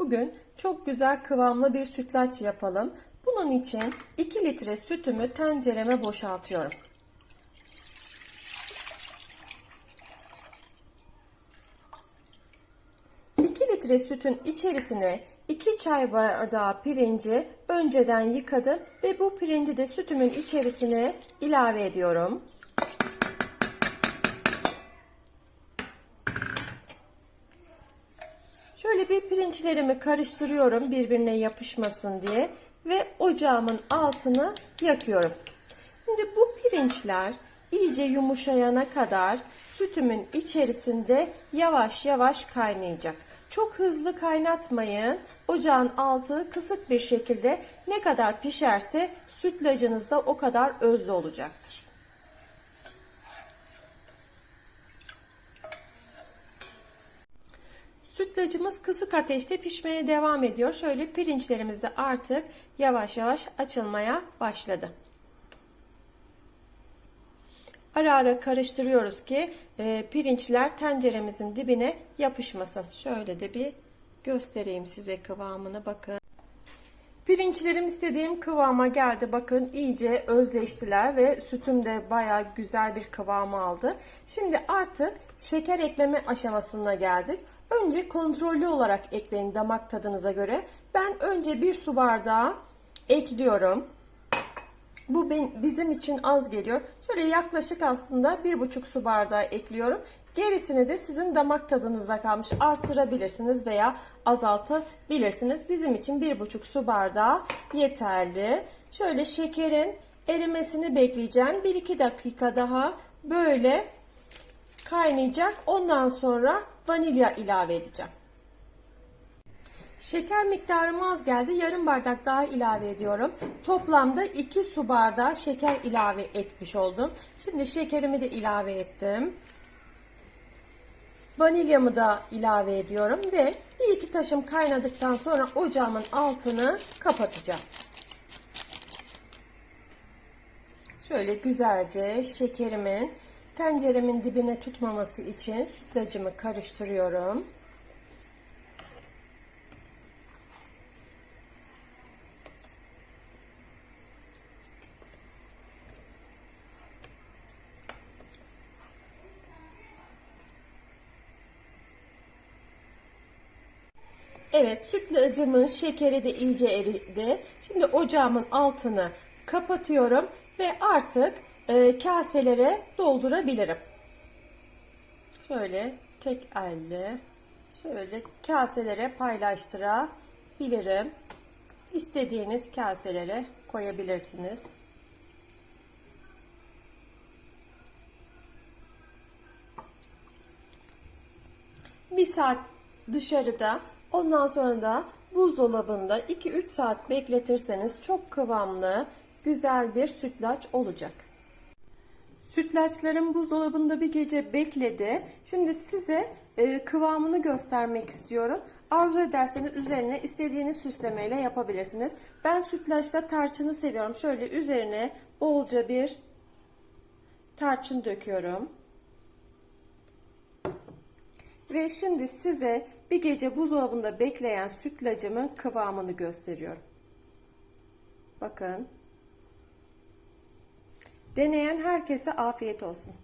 Bugün çok güzel kıvamlı bir sütlaç yapalım. Bunun için 2 litre sütümü tencereme boşaltıyorum. Litre sütün içerisine 2 çay bardağı pirinci önceden yıkadım ve bu pirinci de sütümün içerisine ilave ediyorum. Şöyle bir pirinçlerimi karıştırıyorum birbirine yapışmasın diye ve ocağımın altını yakıyorum. Şimdi bu pirinçler iyice yumuşayana kadar sütümün içerisinde yavaş yavaş kaynayacak. Çok hızlı kaynatmayın. Ocağın altı kısık bir şekilde ne kadar pişerse sütlacınız da o kadar özlü olacaktır. Sütlacımız kısık ateşte pişmeye devam ediyor. Şöyle pirinçlerimiz de artık yavaş yavaş açılmaya başladı. Ara ara karıştırıyoruz ki e, pirinçler tenceremizin dibine yapışmasın. Şöyle de bir göstereyim size kıvamını bakın. Pirinçlerim istediğim kıvama geldi. Bakın iyice özleştiler ve sütüm de baya güzel bir kıvam aldı. Şimdi artık şeker ekleme aşamasına geldik. Önce kontrollü olarak ekleyin damak tadınıza göre. Ben önce bir su bardağı ekliyorum. Bu bizim için az geliyor. Şöyle yaklaşık aslında bir buçuk su bardağı ekliyorum. Gerisini de sizin damak tadınıza kalmış. Arttırabilirsiniz veya azaltabilirsiniz. Bizim için bir buçuk su bardağı yeterli. Şöyle şekerin erimesini bekleyeceğim. 1-2 dakika daha böyle kaynayacak. Ondan sonra vanilya ilave edeceğim. Şeker miktarım az geldi. Yarım bardak daha ilave ediyorum. Toplamda 2 su bardağı şeker ilave etmiş oldum. Şimdi şekerimi de ilave ettim. Vanilyamı da ilave ediyorum ve bir iki taşım kaynadıktan sonra ocağımın altını kapatacağım. Şöyle güzelce şekerimin tenceremin dibine tutmaması için sütlacımı karıştırıyorum. Evet sütlacımın şekeri de iyice eridi. Şimdi ocağımın altını kapatıyorum ve artık e, kaselere doldurabilirim. Şöyle tek elle şöyle kaselere paylaştırabilirim. İstediğiniz kaselere koyabilirsiniz. Bir saat dışarıda ondan sonra da buzdolabında 2-3 saat bekletirseniz çok kıvamlı güzel bir sütlaç olacak. Sütlaçlarım buzdolabında bir gece bekledi. Şimdi size e, kıvamını göstermek istiyorum. Arzu ederseniz üzerine istediğiniz süslemeyle yapabilirsiniz. Ben sütlaçta tarçını seviyorum. Şöyle üzerine bolca bir tarçın döküyorum. Ve şimdi size bir gece buzdolabında bekleyen sütlacımın kıvamını gösteriyorum. Bakın. Deneyen herkese afiyet olsun.